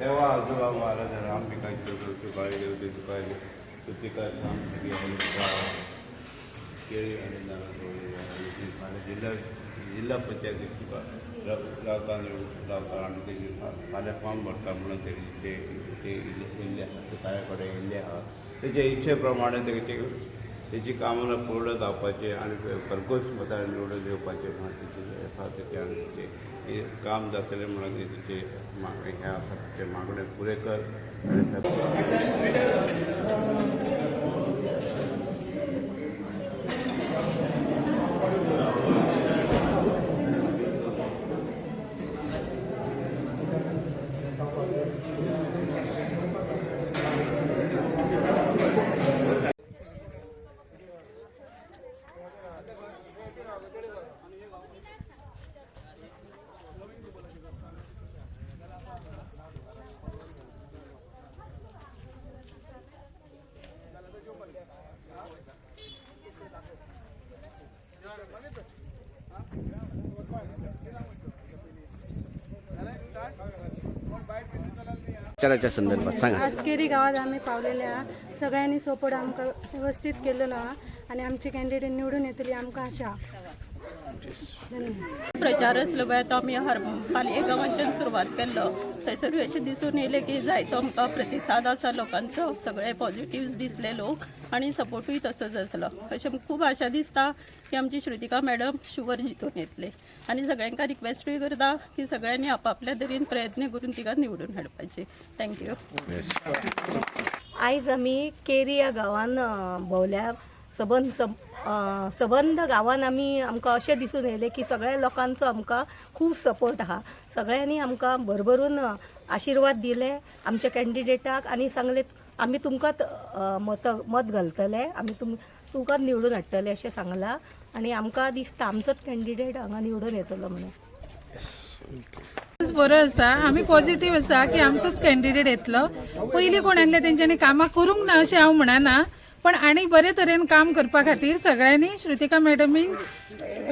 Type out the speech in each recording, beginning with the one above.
तेव्हा आजोबा महाराज रामपिका तुकाळी देवते तुकाळी तुतिका छान सगळी हलका केळी आणि नारळ वगैरे आणि फाल्यां जिल्हा जिल्हा पंचायतीक तुका राव- रावता निवडून रावता आनी तेजी फाल्यां फॉर्म भरता म्हणून तेजी ते ते इल्ले इल्ले आहा ते ताळे कडेन इल्ले आहा तेजे इच्छे प्रमाणे तेची कामना पूर्ण जावपाचे आणि भरघोस मतान निवडून येवपाचे म्हणून तेचे आनी तेचे काम जातले म्हणून तेचे मा- हे आसा ते मागणे पुरे कर आनी प्रचाराच्या संदर्भात सांगा. आज केरी गावात आम्ही पावलेले आहा सगळ्यांनी सपोर्ट आमकां व्यवस्थित केलेलो आहा. आणि आमचे कॅन्डिडेट निवडून येतली आमकां आशा. धन्यवाद. प्रचार पळय तो आमी हर पालये गांवांच्यान सुरवात केल्लो थंयसर अशें दिसून येयलें की जायतो आमकां प्रतिसाद आसा लोकांचो सगळे पॉझिटिव्ह दिसले लोक आनी सपोर्टूय तसोच आसलो अशें खूब आशा दिसता की आमची श्रुतिका मॅडम शुवर जितून येतले. आनी सगळ्यांक रिक्वेस्टूय करता की सगळ्यांनी आपापल्या तरेन प्रयत्न करून तिका निवडून हाडपाचे. थँक्यू आयज आमी केरी ह्या गांवान भोंवल्या सबंद सब सबंद गांवान आमी आमकां अशें दिसून येयलें की सगळ्या लोकांचो आमकां खूब सपोर्ट आहा. सगळ्यांनी आमकां भरभरून आशिर्वाद दिले आमच्या कॅन्डिडेटाक आनी सांगले आमी तुमकांच मत मत घालतले आमी तुम तुमकांच निवडून हाडटले अशें सांगलां. आनी आमकां दिसता आमचोच कॅन्डिडेट हांगा निवडून येतलो म्हणून बरो आसा आमी पॉझिटिव्ह आसा की आमचोच कॅन्डिडेट येतलो. पयलीं कोण आहले तेंच्यांनी कामां करूंक ना अशें हांव म्हणना. पण आनी बरे तरेन काम करपा खातीर सगळ्यांनी श्रुतिका मॅडमीक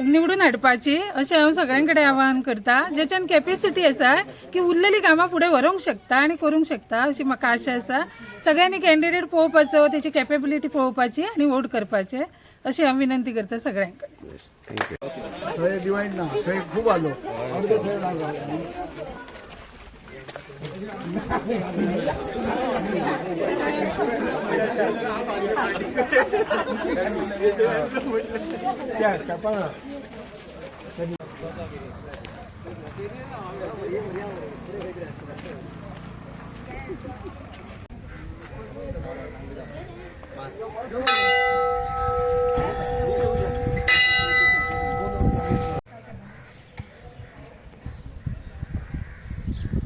निवडून हाडपाची अशें हांव सगळ्यां कडेन आवाहन करता. जेच्यान कॅपेसिटी आसा की उरलेली कामां फुडें व्हरूंक शकता आनी करूंक शकता अशी म्हाका आशा आसा. सगळ्यांनी कॅन्डिडेट पळोवपाचो तेची कॅपेबिलिटी पळोवपाची आनी वोट करपाचे अशी हांव विनंती करता सगळ्यां कडेन थंय डिवायड ना थंय खूब आलो. ya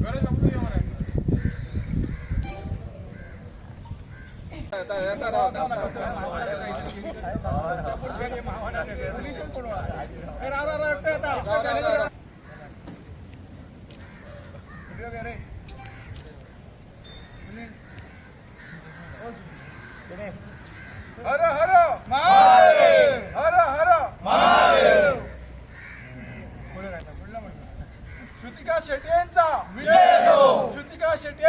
Ahora estamos हर हर महादेव हर हर श्रुतिका शेट्टी यांचा विजय श्रुतिका शेट्टी